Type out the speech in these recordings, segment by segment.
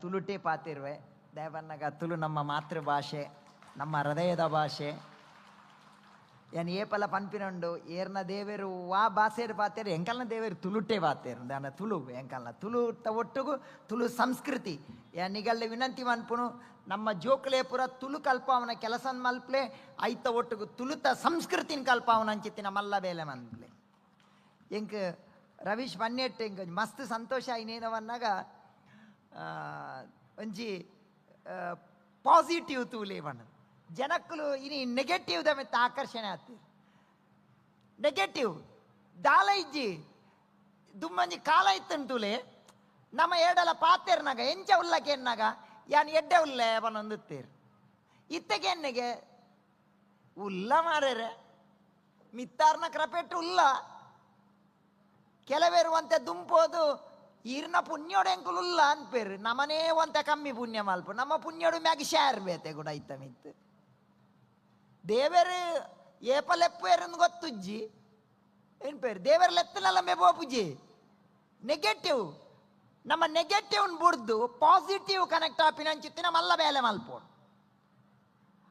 ತುಳುಟೇ ಪಾತಿರುವೆ ದೇವನ್ನಗ ತುಳು ನಮ್ಮ ಮಾತೃಭಾಷೆ ನಮ್ಮ ಹೃದಯದ ಭಾಷೆ. ಏನು ಏಪಲ ಪನ್ಪಿನುಂಡು ಏರ್ನ ದೇವೇರು ವಾ ಭಾಷೆಡ್ ಪಾತೇರು ಎಂಕಲ್ನ ದೇವೇರು ತುಳುಟೆ ಪಾತೇರು ದಾನ ತುಳು ಎಂಕಲ್ನ. ತುಳು ಒಟ್ಟುಗು ತುಳು ಸಂಸ್ಕೃತಿ. ಏನಿಗಲ್ಲ ನಿಗಲ್ಲೆ ವಿನಂತಿ ಮನ್ಪುನು ನಮ್ಮ ಜೋಕುಲೇಪುರ ತುಳು ಕಲ್ಪಾವನ ಕೆಲಸನ್ ಮಲ್ಪ್ಲೆ ಐತ ಒಟ್ಟುಗು ತುಳುತ ಸಂಸ್ಕೃತಿನ ಕಲ್ಪಾವನ ಅಂಚಿತ್ತಿನ ಮಲ್ಲ ಬೇಲೆ ಮನ್ಪ್ಲೆ. ಎಂಕ್ ರವೀಶ್ ಪನ್ನೆಟ್ಟು ಒಂಜಿ ಮಸ್ತ್ ಸಂತೋಷ ಇನ್ನೇನವನ್ನಾಗ ಆ, ಒಂಜಿ ಪಾಸಿಟಿವ್ ತೂಲೆ ಬಣ್ಣ ಜನಕ್ಕಲು ಇನಿ ನೆಗೆಟಿವ್ ದ ಮೆತ್ತ ಆಕರ್ಷಣೆ ಆಗ್ತೀರಿ ನೆಗೆಟಿವ್ ದಾಲ ಇಜ್ಜಿ, ದುಮ್ಮಂಜಿ ಕಾಲ ಇತ್ತಂತೂಲೆ ನಮ್ಮ ಏಡಲ ಪಾತೆರ್ನಾಗ, ಎಂಚ ಉಲ್ಲಕ್ಕೆ ಎನ್ನಾಗ ಯಾನ್ ಎಡ್ಡೆ ಉಲ್ಲೆ ಬನ್ನೊಂದುತ್ತೀರಿ ಇತ್ತಗೆ ಎಣ್ಣೆಗೆ ಉಲ್ಲ ಮಾರೇರೆ ಮಿತ್ತಾರ್ನ ಕ್ರಪೆಟ್ಟು ಉಲ್ಲ. ಕೆಲವೇರು ಒಂತೆ ದುಂಪೋದು ಈರ್ನ ಪುಣ್ಯೋಡು ಎಂಕುಲುಲ್ಲ ಅನ್ಪೇರು ನಮನೇ ಒಂತೆ ಕಮ್ಮಿ ಪುಣ್ಯ ಮಲ್ಪ. ನಮ್ಮ ಪುಣ್ಯೋಡು ಮ್ಯಾಗ ಶೇರ್ ಬೇತೆ ಕೂಡ ಐತ ಮಿತ್ ದೇವರು ಏಪಲೆಪ್ಪೇರನ್ ಗೊತ್ತುಜ್ಜಿ. ಏನ್ ಪೇರು? ದೇವರ ಲೆತ್ತನಲ್ಲ ಮೇಬೋ ಪೂಜಿ. ನೆಗೆಟಿವ್ ನಮ್ಮ ನೆಗೆಟಿವ್ ಬುಡ್ದು ಪಾಸಿಟಿವ್ ಕನೆಕ್ಟ್ ಆಪಿನಂಚಿತ್ತಿನ ಮಲ್ಲ ಬೇಲೆ ಮಲ್ಪೋಣ.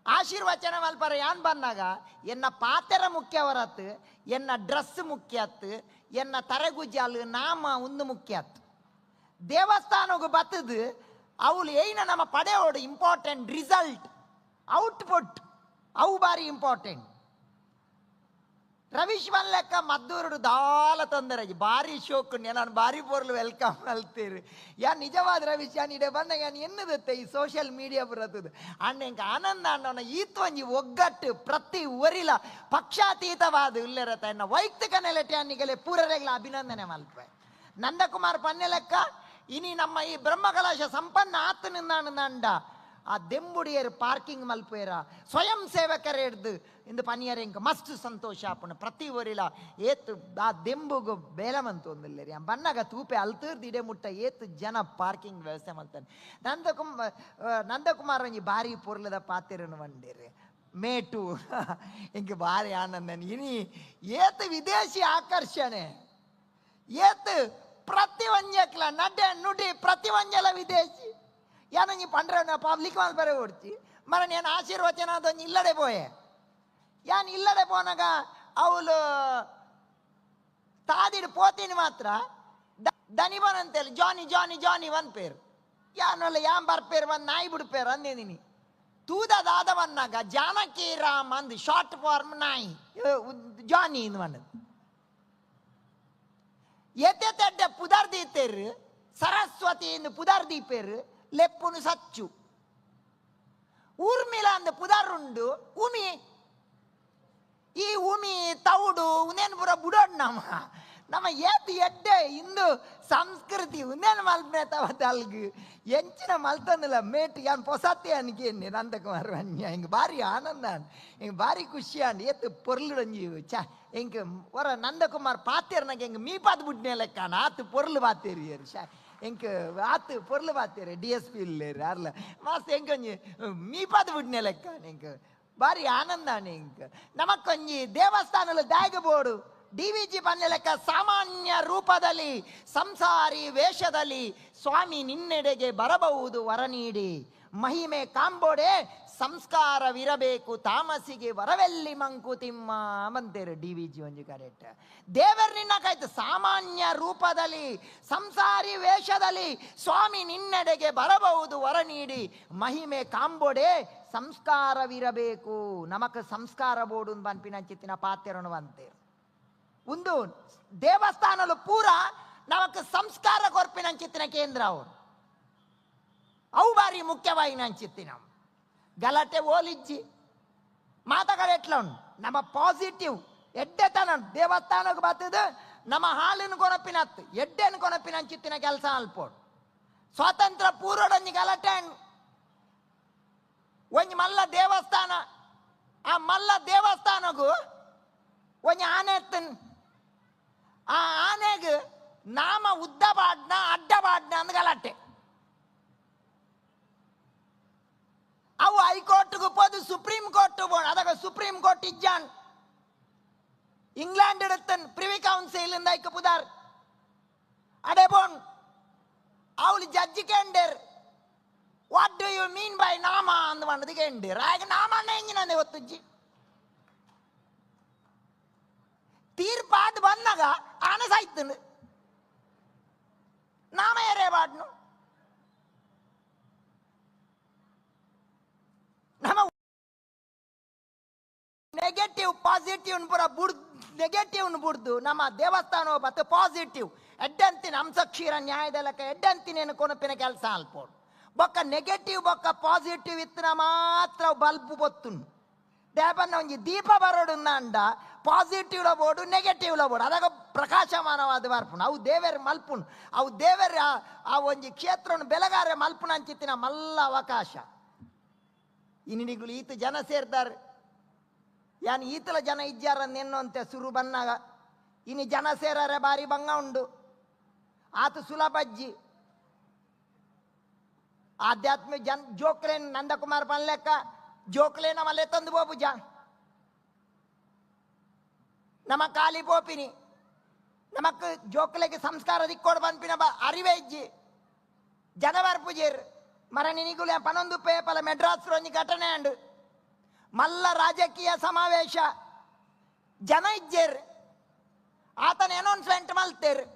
ಆಶೀರ್ವಚನ ಮಲ್ಪರ ಯಾನ್ ಬಂದಾಗ, ಎನ್ನ ಪಾತೆರ ಮುಖ್ಯ ಹೊರತು ಎನ್ನ ಡ್ರೆಸ್ ಮುಖ್ಯತ್ ಎನ್ನ ತರಗುಜಾಲು ನಾಮ ಒಂದು ಮುಖ್ಯತ್ ದೇವಸ್ಥಾನಗೂ ಬತ್ತದು ಅವಳು ಏನ ನಮ್ಮ ಪಡೆಯೋಡು ಇಂಪಾರ್ಟೆಂಟ್ ರಿಸಲ್ಟ್ ಔಟ್ಪುಟ್ ಅವು ಬಾರಿ ಇಂಪಾರ್ಟೆಂಟ್ ರವೀಶ್ ಮನ್ ಲೆಕ್ಕ ಮದ್ದೂರುಡು ದಾಲ ತೊಂದರೆ ಭಾರಿ ಶೋಕ್ ನಾನು ಭಾರಿ ಪೊರ್ಲು ವೆಲ್ಕಮ್ ಅಲ್ತೀರಿ. ಯಾ, ನಿಜವಾದ ರವೀಶ್ ಯಾನ್ ಇಡೆ ಬಂದ ಯಾನ್ ಎನ್ನದತ್ತೆ ಈ ಸೋಷಿಯಲ್ ಮೀಡಿಯಾ ಬರತ್ತದು? ಅಣ್ಣ, ಎಂಕ ಆನಂದ ಅಣ್ಣನ ಈತ್ವಂಜಿ ಒಗ್ಗಟ್ಟು ಪ್ರತಿ ಒರಿಲ ಪಕ್ಷಾತೀತವಾದ ಇಲ್ಲರತ್ತ ಎನ್ನ ವೈಯಕ್ತಿಕ ನೆಲೆಟೆ ಅನ್ನಿಗೆಲೆ ಪೂರರೆಗಳ ಅಭಿನಂದನೆ ಮಲ್ಪೆ. ನಂದಕುಮಾರ್ ಪನ್ನೆ ಲೆಕ್ಕ ಇನಿ ನಮ್ಮ ಈ ಬ್ರಹ್ಮಕಲಾಶ ಸಂಪನ್ನ ಆತನಿಂದ ಅಂಡ ಆ ದೆಂಬುಡಿಯರು ಪಾರ್ಕಿಂಗ್ ಮಲ್ಪೇರ ಸ್ವಯಂ ಸೇವಕರೇ ಹಿಡ್ದು ಇಂದು ಪನಿಯರ್ ಎಂಕ ಮಸ್ತ್ ಸಂತೋಷ ಆಪುಂಡು ಪ್ರತಿ ಊರಿಲ ಏತ್ ಆ ದೆಂಬುಗು ಬೇಲಮಂತು ಒಂದಿಲ್ಲರಿ ಆ ಬಣ್ಣಗ ತೂಪೆ ಅಲ್ತರ್ದು ಇಡೆ ಮುಟ್ಟ ಏತ್ ಜನ ಪಾರ್ಕಿಂಗ್ ವ್ಯವಸ್ಥೆ ಮಾಡ್ತಾನೆ ನಂದಕುಮ್ ಆ, ನಂದಕುಮಾರ್ ಒಂಜಿ ಭಾರಿ ಪೊರ್ಲದ ಪಾತೆರನು ಬಂದಿರಿ ಮೇಟು ಇಂಕ ಭಾರಿ ಆನಂದ ಇನಿ ಏತ್ ವಿದೇಶಿ ಆಕರ್ಷಣೆ ಏತ್ ಪ್ರತಿ ಒಂಜಕ್ಲ ನಡ್ಡೆ ನುಡಿ ಪ್ರತಿ ಒಂಜಲ ವಿದೇಶಿ ಯಾನಂಜಿ ಪಂಡ್ರೆ ಪಬ್ಲಿಕ್ ಮಾಲ್ ಬರೆ ಓಡ್ತಿ ಮರ నేను ಆಶೀರ್ವಚನ ಅದೊಂದು ಇಲ್ಲಡೆ ಪೋಯೆ ಯಾನ್ ಇಲ್ಲಡೆ ಪೋನಾಗ ಅವಳು ತಾದಿಡು ಪೋತೀನಿ ಮಾತ್ರ ದ- ದನಿ ಬರಂತೇಳಿ ಜಾನಿ ಜಾನಿ ಜಾನಿ ಒಂದ್ ಪೇರು ಯಾನಲ್ಲ ಯಾನ್ ಬರ್ಪೇರು ಒಂದ್ ನಾಯಿ ಬಿಡ್ಪೇರು ಅಂದಿದ್ದೀನಿ ತೂದದಾದ ಬಂದಾಗ ಜಾನಕಿ ರಾಮ್ ಅಂದ್ ಶಾರ್ಟ್ ಫಾರ್ಮ್ ನಾಯಿ ಇವ್ ಉದ್- ಜಾನಿ ಇಂದು ಬಂದದ್ದು ಎತ್ತೆತ್ತೆಡ್ಡೆ ಪುದರ್ ದೀತೇರು ಸರಸ್ವತಿ ಎಂದು ಪುದರ್ ದೀಪೇರು ಲೆಪ್ಪುನು ಸಚ್ಚು ಊರ್ಮಿಳ ಅಂದ ಪುದರ್ ಉಂಡು ಉಮಿ ಈ ಉಮಿ ತೌಡು ಉನೇನ್ ಪುರ ಬುಡೋಡ್ ನಮ್ಮ ನಮ್ಮ ಏತ್ ಎಡ್ಡೆ ಇಂದು ಸಂಸ್ಕೃತಿ ಉನೇನ್ ಮಲ್ಪನೆ ತವತ್ ಅಲ್ಗು ಎಂಚಿನ ಮಲ್ತಂದಿಲ್ಲ ಮೇಟ್ ಯಾನ್ ಪೊಸತ್ತೆ ಅನ್ಕೇನಿ ನಂದಕುಮಾರ್ ಅನ್ಯ ಹಿಂಗೆ ಭಾರಿ ಆನಂದ ಹಿಂಗೆ ಭಾರಿ ಖುಷಿ ಅಂಡ್ ಏತ್ ಪೊರ್ಲುಡಂಜಿ ಚ ಹಿಂಗೆ ಹೊರ ನಂದಕುಮಾರ್ ಪಾತೇರ್ನಾಗ ಹಿಂಗೆ ಮೀಪಾದ್ ಬುಡ್ನೆ ಲೆಕ್ಕ ಆತು ಪೊರ್ಲು ಪಾತೇರಿ ಶಾ ಎಂಕ್ ಆತು ಪೊರ್ಲು ಪಾತೇರಿ ಡಿ ಎಸ್ ಪಿ ಇಲ್ಲೇರಿ ಅರ್ಲ ಮಸ್ತ್ ಹೆಂಗೊಂಜಿ ಮೀಪಾದ್ ಬುಡ್ನೆ ಲೆಕ್ಕ ನಿಂಗೆ ಭಾರಿ ಆನಂದ ನಿಂಕ್ ನಮಕ್ಕೊಂಜಿ ದೇವಸ್ಥಾನಲು ದಾಗಬೋಡು ಡಿ ವಿ ಜಿ ಪನ್ನೆ ಲೆಕ್ಕ ಸಾಮಾನ್ಯ ರೂಪದಲ್ಲಿ ಸಂಸಾರಿ ವೇಷದಲ್ಲಿ ಸ್ವಾಮಿ ನಿನ್ನೆಡೆಗೆ ಬರಬಹುದು ವರ ನೀಡಿ ಮಹಿಮೆ ಕಾಂಬೋಡೆ ಸಂಸ್ಕಾರವಿರಬೇಕು, ತಾಮಸಿಗೆ ವರವೆಲ್ಲಿ ಮಂಕುತಿಮ್ಮ ಅಂತೇರು ಡಿ ವಿ ಜಿ ಒಂಜಿ ಕರೆಕ್ಟ್ ದೇವರ್ ನಿನ್ನ ಕಾಯ್ತು ಸಾಮಾನ್ಯ ರೂಪದಲ್ಲಿ, ಸಂಸಾರಿ ವೇಷದಲ್ಲಿ ಸ್ವಾಮಿ ನಿನ್ನೆಡೆಗೆ ಬರಬಹುದು ವರ ನೀಡಿ. ಮಹಿಮೆ ಕಾಂಬೋಡೆ ಸಂಸ್ಕಾರವಿರಬೇಕು. ನಮಕ್ ಸಂಸ್ಕಾರ ಬೋಡು ಬನ್ಪಿನ ಚಿತ್ತಿನ ಪಾತ್ರೆನು ಅಂತೆ ಒಂದು ದೇವಸ್ಥಾನಲು ಪೂರ ನಮಕ್ ಸಂಸ್ಕಾರ ಕೊರ್ಪಿನ ಚಿತ್ತಿನ ಕೇಂದ್ರ ಅವು ಅವು ಬಾರಿ ಮುಖ್ಯವಾಗಿ ಚಿತ್ತಿನ ಗಲಾಟೆ ಓಲಿಜ್ಜಿ. ಮಾತಗಳು ಎಟ್ಲ ನಮ್ಮ ಪಾಸಿಟಿವ್ ಎಡ್ಡೆತನ ದೇವಸ್ಥಾನಕ್ಕೆ ಬರ್ತದ, ನಮ್ಮ ಹಾಲಿನ ಕೊನಪಿನತ್ತು ಎಡ್ಡೆನ ಕೊನಪಿನ ಚಿತ್ತಿನ ಕೆಲಸ ಅಲ್ಪೋಡು ಸ್ವಾತಂತ್ರ್ಯ ಪೂರ್ವಡೊಂಜಿ ಗಲಾಟೆ ಒಂದು ಮಲ್ಲ ದೇವಸ್ಥಾನ. ಆ ಮಲ್ಲ ದೇವಸ್ಥಾನಗೂ ಒಂಜಿ ಆನೆ ಎತ್ತನ್ ಆ ಆನೆಗೆ ನಾಮ ಉದ್ದ ಬಾಡ್ನ ಅಡ್ಡ ಬಾಡ್ನ ಅಂದ್ ಗಲಾಟೆ. അടുത്ത് സുപ്രീം കോർട്ട് പോൺ അതൊക്കെ സുപ്രീം കോർട്ട് ഇജാൻ ഇംഗ്ലണ്ട് എടുത്തൻ പ്രിവി കൗൺസിൽ ഇന്നായിക്ക് പുതാർ അടേ പോൺ അവൾ judge കേണ്ടർ what do you mean by നാമ എന്ന് പറഞ്ഞത് കേണ്ടർ അയാൾക്ക് നാമ എങ്ങനെയാണ് ഒത്തുജി തീർപ്പാത് വന്നക ആന സഹിത്തുണ്ട് നാമ ഏറെ പാടണം ನೆಗೆಟಿವ್ ಪಾಸಿಟಿವ್ ಪೂರ ಬುಡ್ ನೆಗೆಟಿವ್ ಬುಡ್ದು ನಮ್ಮ ದೇವಸ್ಥಾನ ಮತ್ತು ಪಾಸಿಟಿವ್ ಎಡ್ಡಂತಿನ ಅಂಶಕ್ಷೀರ ನ್ಯಾಯದಲಕ ಎಡ್ಡಂತಿನೇನು ಕೊನಪಿನ ಕೆಲಸ ಅಲ್ಪೋಡು. ಬೊಕ್ಕ ನೆಗೆಟಿವ್ ಬೊಕ್ಕ ಪಾಸಿಟಿವ್ ಇತ್ತಿನ ಮಾತ್ರ ಬಲ್ಬ್ ಬೊತ್ತುಂಡು. ದೇವನ್ನ ಒಂಜಿ ದೀಪ ಬರೋಡು ಅಂಡ ಪಾಸಿಟಿವ್ಲ ಬೋಡು ನೆಗೆಟಿವ್ಲ ಬೋಡು. ಅದಾಗ ಪ್ರಕಾಶಮಾನವಾದ ಬರ್ಪುಂಡು ಅವು ದೇವೇರ್ ಮಲ್ಪುಂಡು. ಅವು ದೇವರ ಆ- ಆ ಒಂಜಿ ಕ್ಷೇತ್ರವನ್ನು ಬೆಲಗಾರೆ ಮಲ್ಪುಣ ಅಂಚಿತ್ತಿನ ಮಲ್ಲ ಅವಕಾಶ. ಇನ್ನಿಗಳು ಈತ ಜನ ಸೇರ್ತಾರೆ ಯಾನ್ ಈತಲ ಜನ ಇಜ್ಜಾರ ನಿನ್ನಂತೆ ಸುರು ಬನ್ನಾಗ ಇನಿ ಜನ ಸೇರರೆ ಬಾರಿ ಬಂಗ ಉಂಡು. ಆತ ಸುಲಭಜ್ಜಿ. ಆಧ್ಯಾತ್ಮಿಕ ಜನ್ ಜೋಕ್ಲೇನ್ ನಂದಕುಮಾರ್ ಪನ್ಲೆಕ್ಕ ಜೋಕ್ಲೇನ ಮಲ್ಲೆ ತಂದು ಬೋಪು ಜ ನಮ್ಮ ಕಾಲಿ ಪೋಪಿನಿ. ನಮಕ್ ಜೋಕ್ಲೆಗೆ ಸಂಸ್ಕಾರ ದಿಕ್ಕೋಡು ಪನ್ಪಿನ ಬ ಅರಿವೆ ಇಜ್ಜಿ. ಜನವರ್ ಪೂಜೇರ್. ಮರ ನಿನಿಗುಲೆ ಪನೊಂದು ಪೇಪಲ ಮೆಡ್ರಾಸ್ ಒಂಜಿ ಘಟನೆ ಅಂಡು. ಮಲ್ಲ ರಾಜಕೀಯ ಸಮಾವೇಶ. ಜನ ಇಜ್ಜೇರ್ ಆತನ ಅನೌನ್ಸ್ಮೆಂಟ್ ಮಲ್ತೇರ್.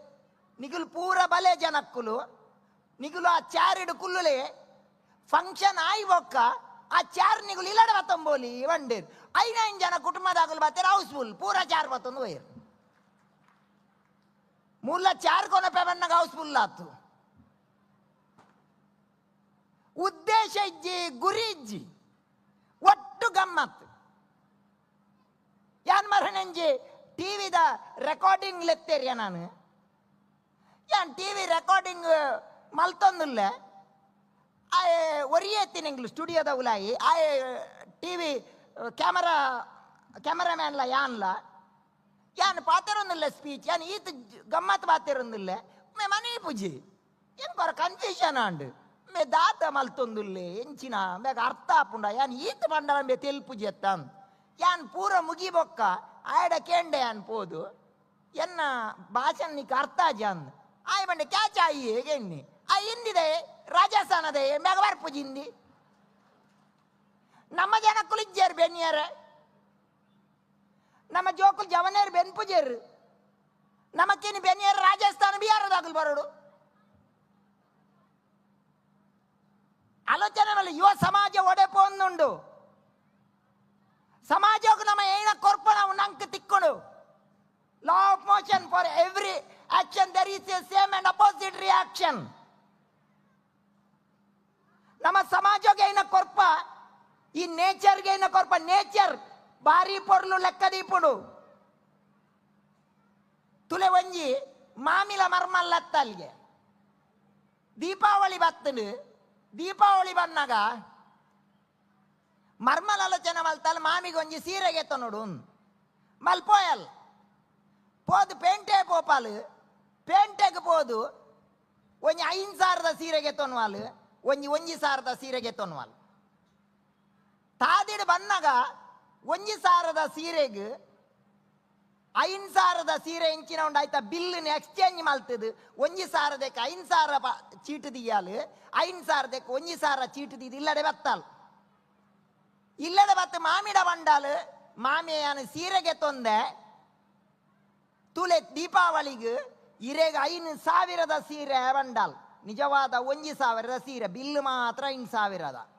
ನಿಗುಲು ಪೂರ ಬಲೆ ಜನಕ್ಕುಲು. ನಿಗುಲು ಆ ಚಾರಿಡು ಕುಲ್ಲುಲೆ. ಫಂಕ್ಷನ್ ಆಯ್ ಬೊಕ್ಕ ಆ ಚಾರ್ ನಿಗುಲು ಇಲ್ಲಡ ಬತ್ತಂಬೋಲಿ ವಂಡೇರ್ ಐನೈನ್ ಜನ ಕುಟುಂಬದಾಗಲು ಬತ್ತೇರ್ ಹೌಸ್ಫುಲ್. ಪೂರ ಚಾರ್ ಬತ್ತೊಂದು ಒಯ್ಯರ್ ಮೂಲ ಚಾರ್ ಕೊನಪೆ ಹೌಸ್ ಹೌಸ್ಫುಲ್ ಆತು. ಉದ್ದೇಶ ಇಜ್ಜಿ, ಗುರಿ ಇಜ್ಜಿ. ಒಟ್ಟು ಗಮ್ಮತ್ತು ಯಾನ್ ಮರನಂಜಿ ಟಿವಿದ ರೆಕಾರ್ಡಿಂಗ್ ಲೆತ್ತೇರಿಯ ನಾನು ಯಾನ್ ಟಿವಿ ರೆಕಾರ್ಡಿಂಗ್ ಮಲ್ತೊಂದುಲ್ಲ ಆಯ್ ಒರಿಯೆತ್ತಿನಂಗ್ಲು ಸ್ಟುಡಿಯೋದ ಉಲಾಯಿ ಆಯ್ ಟಿವಿ ಕ್ಯಾಮರಾ ಕ್ಯಾಮರಾಮ್ಯಾನ್ಲ ಯಾನ್ಲ ಯಾನ್ ಪಾತಿರೊಂದಿಲ್ಲ ಸ್ಪೀಚ್ ಯಾನ್ ಈತ ಜ- ಗಮ್ಮತ್ ಪಾತಿರೊಂದಿಲ್ಲ ಮೇ ಮನೆ ಪೂಜಿ ಏನ್ ಕೊರ ಕನ್ಫ್ಯೂಷನ್ ಅಂಡ್ ಮಲ್ತೊಂದುಲ್ಲೆ ಎಂಚಿನ ಬೇಗ ಅರ್ಥ ಆಪುಂಡ ಯಾನ್ ಈತ ಮಂಡಲ ಬೇ ತೆಲ್ಪುಜಿ ಎತ್ತನ್ ಯಾನ್ ಪೂರ ಮುಗಿಬೊಕ್ಕ ಆಯಡ ಕೇಂಡೆ ಯಾನ್ ಪೋದು. ಎನ್ನ ಭಾಷಣ ನಿಕ್ ಅರ್ಥ ಜಾನ್ ಆಯ್ ಬಂಡೆ ಕ್ಯಾಚ್ ಆಯಿ ಎಣ್ಣಿ? ಆ ಹಿಂದಿದೆ, ರಾಜಸ್ಥಾನದೆ ಬೇಗ ಬರ್ಪುಜಿ ಹಿಂದಿ. ನಮ್ಮ ಜನ ಕುಲಿಜ್ಜೇರ್ ಬೆನ್ನಿಯರೆ ನಮ್ಮ ಜೋಕುಲ್ ಜವನೇರ್ ಬೆನ್ಪುಜೇರ್ ನಮಕ್ಕೇನು ಬೆನ್ನಿಯರ್ ರಾಜಸ್ಥಾನ ಬಿಹಾರದಾಗಲು ಬರೋಡು. ಆಲೋಚನೆ ಮೇಲೆ ಯುವ ಸಮಾಜ ಒಡೆಪೊಂದುಂಡು ಸಮಾಜಕ್ಕೆ ನಮ್ಮ ಏನ ಕೊರ್ಪ ನಾವು ನಂಕ ತಿಕ್ಕೊಂಡು law of motion for every action there is a same and opposite reaction ನಮ್ಮ ಸಮಾಜಕ್ಕೆ ಏನ ಕೊರ್ಪ? ಈ ನೇಚರ್ಗೆ ಏನ ಕೊರ್ಪ? ನೇಚರ್ ಭಾರಿ ಪೊರ್ಲು ಲೆಕ್ಕ ದೀಪುಡು. ತುಲೆ ಒಂಜಿ ಮಾಮಿಲ ಮರ್ಮಲ್ಲತ್ತಲ್ಗೆ. ದೀಪಾವಳಿ ಬತ್ತನು ದೀಪಾವಳಿ ಬಂದಾಗ మర్మల ఆలోచన వాళ్ళ మామి కొంచెం సీరగెత్తనుడు మళ్ళీ పోయాలి పోదు పెయింటే పోపాలు పెయింటేకి పోదు కొంచెం ఐదు సారద సీరగెత్తను వాళ్ళు కొంచెం ఒంజి సారద సీరగెత్తను వాళ్ళు తాదిడు బన్నగా ఒంజి సారద సీరెగు ಐನ್ ಸಾವಿರದ ಸೀರೆ ಇಂಚಿನ ಉಂಡು ಆಯ್ತಾ, ಬಿಲ್ಲಿನ ಎಕ್ಸ್ಚೇಂಜ್ ಮಲ್ತದು ಒಂಜಿ ಸಾವಿರದಕ್ಕೆ ಐನ್ ಸಾವಿರ ಚೀಟು ದಿಯಾಲು ಐನ್ ಸಾವಿರದಕ್ಕೆ ಒಂಜಿ ಸಾವಿರ ಚೀಟ್ ದಿದ್ದು ಇಲ್ಲಡೆ ಬತ್ತಾಲ್. ಇಲ್ಲಡೆ ಬತ್ತು ಮಾಮಿಡ ಬಂಡಾಲು. ಮಾಮಿಯನ ಸೀರೆಗೆ ತೊಂದೆ. ತುಲೆ ದೀಪಾವಳಿಗೆ ಇರೆಗ ಐನು ಸಾವಿರದ ಸೀರೆ ಬಂಡಾಲ್. ನಿಜವಾದ ಒಂಜಿ ಸಾವಿರದ ಸೀರೆ, ಬಿಲ್ ಮಾತ್ರ ಐನ್ ಸಾವಿರದ.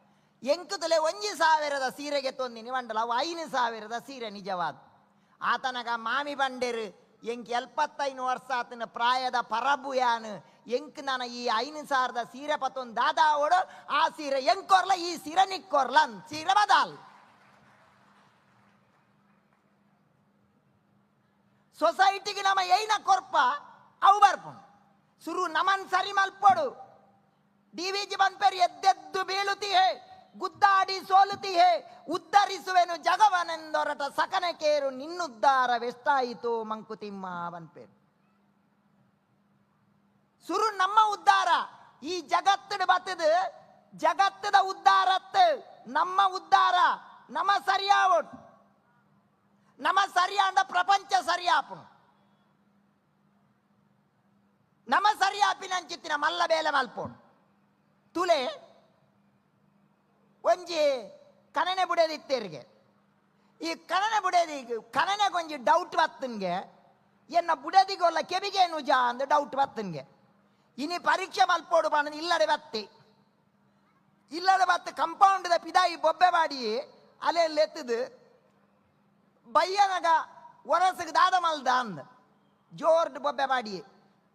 ಎಂಕು ಒಂಜಿ ಸಾವಿರದ ಸೀರೆಗೆ ತೊಂದಿನಿ ಬಂಡಲ. ಅವು ಐನು ಸಾವಿರದ ಸೀರೆ ನಿಜವಾದ. ಆತನಗ ಮಾಮಿ ಬಂಡೆರು, ಎಂಕ್ ಎಲ್ಪತ್ತೈನು ವರ್ಷ ಆತನ ಪ್ರಾಯದ ಪರಬು ಯಾನು ಎಂಕ್ ನನ್ನ ಈ ಐನು ಸಾವಿರದ ಸೀರೆ ಪತ್ತೊಂದು ದಾದಾ ಓಡು, ಆ ಸೀರೆ ಎಂಕೊರ್ಲ ಈ ಸೀರೆ ನಿಕ್ಕೊರ್ಲ ಸೀರೆ ಬದಾಲ್. ಸೊಸೈಟಿಗೆ ನಮ್ಮ ಏನ ಕೊರ್ಪ, ಅವು ಬರ್ಪು ಸುರು ನಮನ್ ಸರಿ ಮಲ್ಪೊಡು. ಡಿ ವಿ ಜಿ ಬಂದ್ಪೇರು ಎದ್ದೆದ್ದು ಬೀಳುತ್ತೀಹೆ ಗುದ್ದಾಡಿ ಸೋಲುತಿಹೆ ಉದ್ಧರಿಸುವೆನು ಜಗವನೆಂದೊರಟ ಸಕನಕೇರು ನಿನ್ನುದ್ಧಾರವೆಷ್ಟಾಯಿತು ಮಂಕುತಿಮ್ಮ ಅವನ್ಪೇರು ಸುರು ನಮ್ಮ ಉದ್ಧಾರ ಈ ಜಗತ್ತಿನ ಬತ್ತದು ಜಗತ್ತದ ಉದ್ಧಾರತ್ ನಮ್ಮ ಉದ್ಧಾರ ನಮ ಸರಿಯಾವಟ್ ನಮ ಸರಿಯಾದ ಪ್ರಪಂಚ ಸರಿಯಾಪನು ನಮ ಸರಿಯಾಪಿನಂಚಿತ್ತಿನ ಮಲ್ಲ ಬೇಲೆ ಮಲ್ಪೋಣು. ತುಲೆ ಒಂಜಿ ಒಂಜಿ ಕನನೆ ಬುಡದಿತ್ತೇರಿಗೆ ಈ ಕನನೆ ಬುಡದಿ ಕನನೆಗೆ ಒಂಜಿ ಡೌಟ್ ಬತ್ತನ್ಗೆ ಎನ್ನ ಬುಡದಿಗೊಲ್ಲ ಕೆಬಿಗೆ ನುಜ ಅಂದ್ ಡೌಟ್ ಬತ್ತನ್ಗೆ ಇನಿ ಪರೀಕ್ಷೆ ಮಲ್ಪೋಡು ಬಾಣ ಇಲ್ಲಡೆ ಬತ್ತಿ ಇಲ್ಲಡೆ ಬತ್ತು ಕಂಪೌಂಡ್ ಪಿದಾಯಿ ಬೊಬ್ಬೆ ಮಾಡಿ ಅಲೆಯಲ್ಲಿ ಎತ್ತದು ಬಯ್ಯನಗ ಒರಸಗ್ ದಾದ ಮಲ್ದ ಅಂದ್ ಜೋರ್ಡ್ ಬೊಬ್ಬೆ ಮಾಡಿ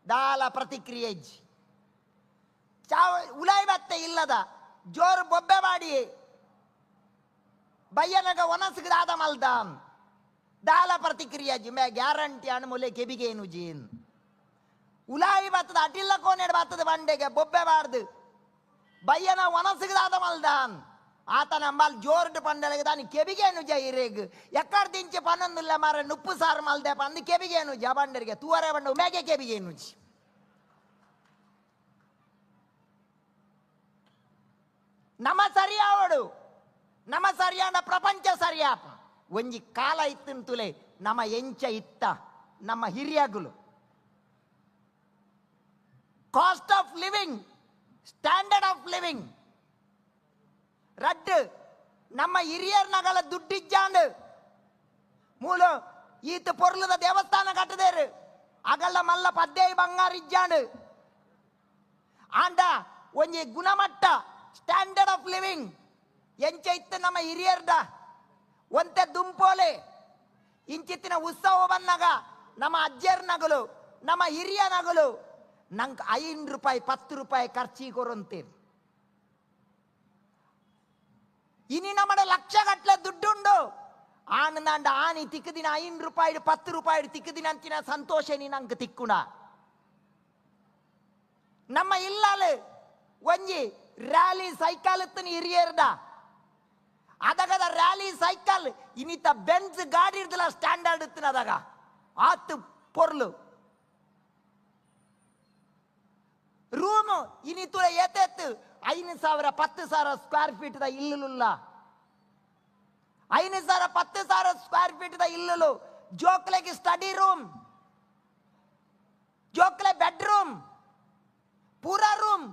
ದಾಲ ಪ್ರತಿಕ್ರಿಯೆ ಇಜ್ಜಿ. ಚಾವ ಉಲಾಯ್ ಬತ್ತೆ ಇಲ್ಲದ ಜೋರು ಬೊಬ್ಬೆ ಮಾಡಿ. ಬಯ್ಯನಗ ಒನಸಗ್ ದಾದ ಮಲ್ದ ಅಂದ್. ದಾಲ ಪ್ರತಿಕ್ರಿಯೆ ಮೇ ಗ್ಯಾರಂಟಿ ಅಣ್ಮೂಲೆ ಕೆಬಿಗೇನು ಜೀನ್. ಉಲಾಯಿ ಬತ್ತದ, ಅಟಿಲ್ಲ ಕೋನೆಡ್ ಬತ್ತದ ಬಂಡೆಗೆ ಬೊಬ್ಬೆ ಬಾರ್ದು. ಬಯ್ಯನ ಒನಸಗದಾದ ಮಲ್ದಾನ್ ಆತನ ಮಲ್ ಜೋರ್ಡ್ ಪಂಡಲಗೆ ದಾನಿ ಕೆಬಿಗೇನು ಜ ಇರೇಗ್ ಎಕ್ಕಡ್ ದಿಂಚಿ ಪನ್ನೊಂದಿಲ್ಲ ಮಾರ ನುಪ್ಪು ಸಾರು ಮಲ್ದೆ ಪಂದು ಕೆಬಿಗೇನು ಜ ಬಂಡರಿಗೆ, ತೂವರೆ ಬಂಡು ಮೇಗೆ ಕೆಬಿಗೇನು ಜಿ. ನಮ ಸರಿಯಾವಡು ನಮ ಸರಿಯಾದ ಪ್ರಪಂಚ ಸರಿಯಾಪ ಒಂಜಿ ಕಾಲ ಇತ್ತಂತುಲೆ ನಮ ಎಂಚ ಇತ್ತ ನಮ್ಮ ಹಿರಿಯಗುಲು cost of living standard of living ರಡ್ಡು ನಮ್ಮ ಹಿರಿಯರ್ ನಗಳ ದುಡ್ಡಿಜ್ಜಾಂಡು ಮೂಲು ಈತ ಪೊರ್ಲದ ದೇವಸ್ಥಾನ ಕಟ್ಟದೇರು ಅಗಲ ಮಲ್ಲ ಪದ್ದೆ ಬಂಗಾರ ಇಜ್ಜಾಂಡು ಆಂಡ ಒಂಜಿ ಗುಣಮಟ್ಟ ಸ್ಟ್ಯಾಂಡರ್ಡ್ ಆಫ್ ಲಿವಿಂಗ್ ಎಂಚ ಇತ್ತು ನಮ್ಮ ಹಿರಿಯರ್ದ. ಒಂತೆ ದುಂಪೋಲೆ. ಇಂಚಿತ್ತಿನ ಉತ್ಸವ ಬಂದಾಗ ನಮ್ಮ ಅಜ್ಜರ್ ನಗಲು, ನಮ್ಮ ಹಿರಿಯ ನಗಲು, ನಂಗೆ ಐನ್ ರೂಪಾಯಿ, ಪತ್ತು ರೂಪಾಯಿ ಖರ್ಚಿಗೆ ಕೊರಂತೆ ಇನಿ ನಮ್ಮ ಲಕ್ಷ ಗಟ್ಲೆ ದುಡ್ಡುಂಡು. ಆನ ನಂಡ ಆನಿ ತಿಕ್ಕದಿನ ಐನ್ ರೂಪಾಯಿ ಪತ್ತು ರೂಪಾಯಿ ತಿಕ್ಕದಿನ ಅಂತಿನ ಸಂತೋಷ ನೀ ನಂಗೆ ತಿಕ್ಕುಣ. ನಮ್ಮ ಇಲ್ಲಾಲು, ಒಂಜಿ ರ್ಯಾಲಿ ಸೈಕಲ್ ಇತ್ತನಿ ಹಿರಿಯರ್ದ ಅದಗದ ರ್ಯಾಲಿ ಸೈಕಲ್ ಇನ್ನಿತ ಬೆನ್ಸ್ ಗಾಡಿ ಇರ್ದಲ್ಲ ಸ್ಟ್ಯಾಂಡರ್ಡ್ ಇತ್ತಿನ ಅದಾಗ ಆತು ಪೊರ್ಲು ರೂಮು ಇನ್ನಿತುಳ ಏತೆತ್ತು ಐದು ಸಾವಿರ ಪತ್ತು ಸಾವಿರ ಸ್ಕ್ವೇರ್ ಫೀಟ್ ದ ಇಲ್ಲುಲ್ಲ ಐದು ಸಾವಿರ ಪತ್ತು ಸಾವಿರ ಸ್ಕ್ವೇರ್ ಫೀಟ್ ದ ಇಲ್ಲುಲು ಜೋಕ್ಲೆಗೆ ಸ್ಟಡಿ ರೂಮ್ ಜೋಕ್ಲೆ ಬೆಡ್ರೂಮ್ ಪೂರಾ ರೂಮ್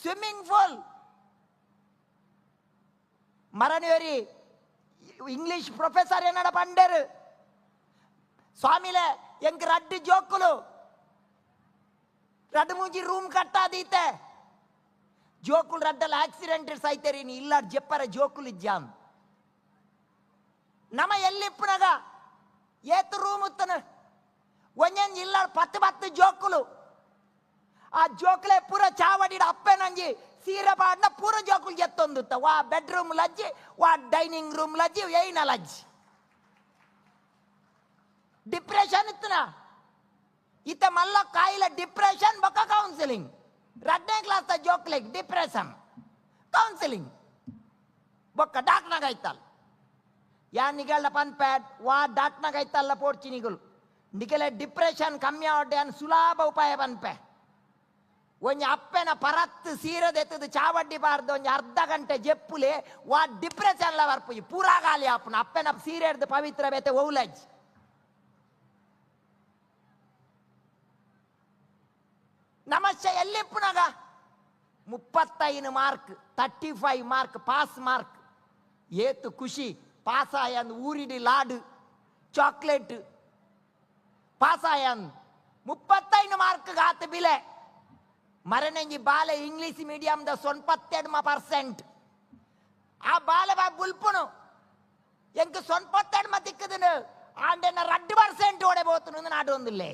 ಸ್ವಿಮ್ಮಿಂಗ್ ಪೂಲ್ ಮರನಿವರಿ ಇಂಗ್ಲಿಷ್ ಪ್ರೊಫೆಸರ್ ಏನಡ ಪಂಡೇರು ಸ್ವಾಮಿಲೆ ಎಂಕ್ ರಡ್ಡು ಜೋಕುಲು ರಡ್ಡು ಮುಂಜಿ ರೂಮ್ ಕಟ್ಟಾದೀತೆ ಜೋಕುಲ್ ರಡ್ಡಲ್ಲ ಆಕ್ಸಿಡೆಂಟ್ ಸೈತರಿ ನೀ ಇಲ್ಲ ಜಪ್ಪರ ಜೋಕುಲ್ ಇದ್ಯಾಮ್ ನಮ ಎಲ್ಲಿಪ್ಪನಗ ಏತು ರೂಮ್ ಉತ್ತನ ಒಂಜೊಂಜಿ ಇಲ್ಲ ಪತ್ತು ಪತ್ತು ಜೋಕುಲು ಆ ಜೋಕುಲೆ ಪೂರ ಚಾವಡಿಡ ಅಪ್ಪೆ ನಂಜಿ ಸೀರೆ ಪಾಡ್ನ ಪೂರ ಜೋಕುಲ್ ಎತ್ತೊಂದುತ್ತ ವಾ ಬೆಡ್ರೂಮ್ ಲಜ್ಜಿ ವಾ ಡೈನಿಂಗ್ ರೂಮ್ ಲಜ್ಜಿ ಏಯ್ನ ಲಜ್ಜಿ ಡಿಪ್ರೆಷನ್ ಇತ್ತನ ಇತ್ತ ಮಲ್ಲ ಕಾಯಿಲೆ ಡಿಪ್ರೆಷನ್ ಬೊಕ್ಕ ಕೌನ್ಸಿಲಿಂಗ್ ಎರಡನೇ ಕ್ಲಾಸ್ ಜೋಕ್ಲೆಗ್ ಡಿಪ್ರೆಷನ್ ಕೌನ್ಸಿಲಿಂಗ್ ಬೊಕ್ಕ ಡಾಕ್ನಾಗ ಐತಲ್ಲ ಯಾ ನಿಗಳ್ಳ ಪನ್ಪ್ಯಾಟ್ ವಾ ಡಾಕ್ನಾಗ ಐತಲ್ಲ ಪೋಡ್ಚಿನಿಗಳು ನಿಗಲೆ ಡಿಪ್ರೆಷನ್ ಕಮ್ಮಿ ಆವಡ್ಡೆ ಅನ್ ಸುಲಭ ಉಪಾಯ ಪನ್ಪೆ ಒಂಜಿ ಅಪ್ಪೆನ ಪರತ್ತು ಸೀರದೆತ್ತದು ಚಾವಡ್ಡಿ ಬಾರ್ದು ಒಂಜಿ ಅರ್ಧ ಗಂಟೆ ಜೆಪ್ಪುಲೆ ವಾ ಡಿಪ್ರೆಷನ್ ಲ ಬರ್ಪುಜಿ ಪೂರಾ ಗಾಲಿ ಆಪುನ ಅಪ್ಪೆನ ಸೀರೆ ಹಿಡ್ದು ಪವಿತ್ರ ಬೇತೆ ಓಲಜ್ ನಮಸ್ತೆ ಎಲ್ಲಿಪ್ಪುನಗ ಮುಪ್ಪತ್ತೈದು mark thirty five mark pass mark ಏತು ಖುಷಿ ಪಾಸಾಯಂದ್ ಊರಿಡಿ ಲಾಡು ಚಾಕ್ಲೇಟ್ ಪಾಸಾಯಂದ್ ಮುಪ್ಪತ್ತೈದು ಮಾರ್ಕ್ ಗಾತ ಬಿಲೆ ಮರನೆಂಜಿ ಬಾಲೆ ಇಂಗ್ಲಿಷ್ ಮೀಡಿಯಂದ ಸೊನ್ಪತ್ತೆಡ್ಮ ಪರ್ಸೆಂಟ್ ಆ ಬಾಲೆ ಬಾ ಬುಲ್ಪುನು ಎಂಕ್ ಸೊನ್ಪತ್ತೆಡ್ಮ ತಿಕ್ಕದನು ಆಂಡೆನ ರಡ್ಡು ಪರ್ಸೆಂಟ್ ಓಡೆ ಬೋತುನು ನಾಡು ಒಂದಿಲ್ಲೇ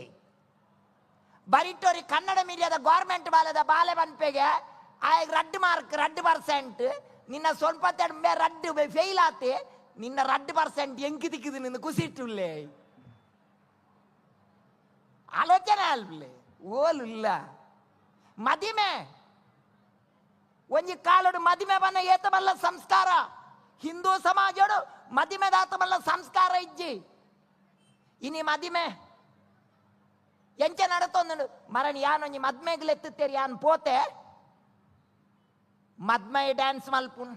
ಬರಿಟೋರಿ ಕನ್ನಡ ಮೀಡಿಯಾದ ಗೌರ್ಮೆಂಟ್ ಬಾಲದ ಬಾಲೆ ಬನ್ಪೆಗೆ ಆಯ್ ರಡ್ಡು ಮಾರ್ಕ್ ರಡ್ಡು ಪರ್ಸೆಂಟ್ ನಿನ್ನ ಸೊನ್ಪತ್ತೆರಡು ಮೇ ರಡ್ಡು ಫೇಲ್ ಆತಿ ನಿನ್ನ ರಡ್ಡು ಪರ್ಸೆಂಟ್ ಎಂಕಿ ತಿಕ್ಕಿದು ನಿನ್ನ ಕುಸಿಟ್ಟುಲ್ಲೇ ಆಲೋಚನೆ ಅಲ್ಬಿಲ್ಲೆ ಓಲು ಇಲ್ಲ ಮದಿಮೆ ಒಂಜಿ ಕಾಲೋಡು ಮದಿಮೆ ಬನ್ನ ಏತಬಲ್ಲ ಸಂಸ್ಕಾರ ಹಿಂದೂ ಸಮಾಜೋಡು ಮದಿಮೆ ದಾತಬಲ್ಲ ಸಂಸ್ಕಾರ ಇಜ್ಜಿ ಇನಿ ಮದಿಮೆ ಎಂಚ ನಡತೊಂದು ಮರಣಿ ಯಾನೊಂಜಿ ಮದ್ಮೆಗ್ಲು ಎತ್ತುತ್ತೇರಿ ಯಾನ್ ಪೋತೆ ಮದ್ಮೈ ಡ್ಯಾನ್ಸ್ ಮಲ್ಪುನ್